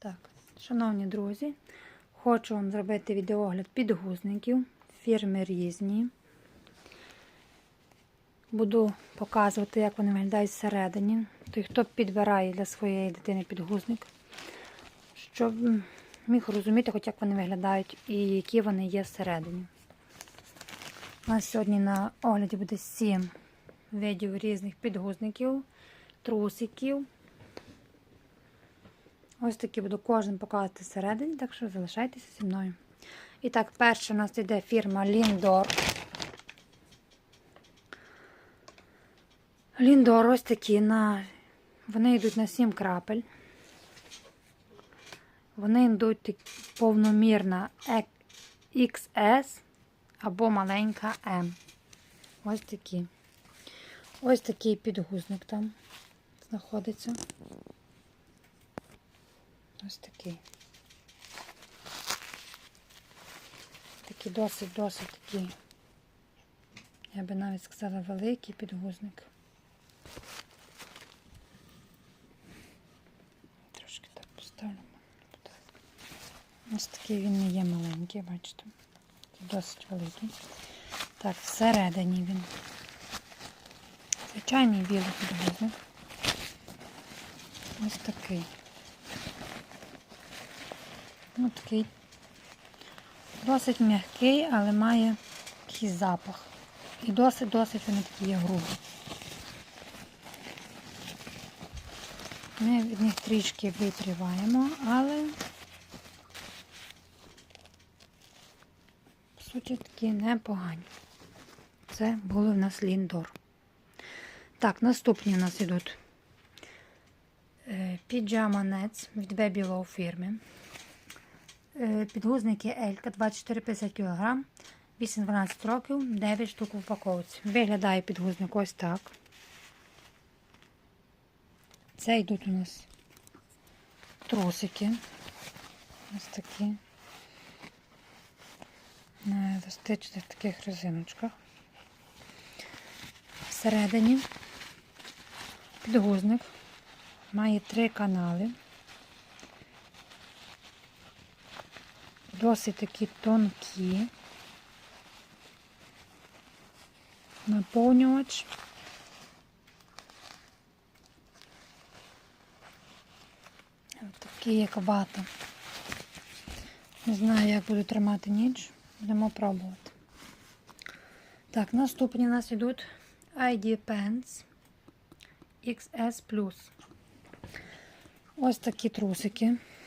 Так, шановні друзі, хочу вам зробити відеогляд підгузників. Фірми різні. Буду показувати, як вони виглядають всередині. Той, хто підбирає для своєї дитини підгузник, щоб міг розуміти, хоч як вони виглядають і які вони є всередині. У нас сьогодні на огляді буде 7 видів різних підгузників, трусиків. Ось такі буду кожен показувати всередині, так що залишайтеся зі мною. І так, перша у нас йде фірма Ліндор. Ліндор ось такі на. Вони йдуть на 7 крапель. Вони йдуть так- повномірна XS або маленька M. Ось такі. Ось такий підгузник там знаходиться. Ось такий. Такий досить-досить такий, я би навіть сказала, великий підгузник. Трошки так поставлю. Ось такий він не є маленький, бачите. Досить великий. Так, всередині він. Звичайний білий підгузник. Ось такий. Ну, такий досить м'який, але має такий запах. І досить-досить вони такі є грубі. Ми від них трішки випріваємо, але по суті такі непогані. Це були в нас ліндор. Так, наступні у нас йдуть піджама Nets від Baby Low фірми. Е, Підгузники Елька 24-50 кг, 8-12 років, 9 штук в упаковці. Виглядає підгузник ось так. Це йдуть у нас трусики. Ось такі. На еластичних таких резиночках. Всередині підгузник має три канали. Досить такі тонкі. Наповнювач. Такі як вата. Не знаю, як буду тримати ніч. Будемо пробувати. Так, наступні у нас йдуть ID Pants XS Ось такі трусики.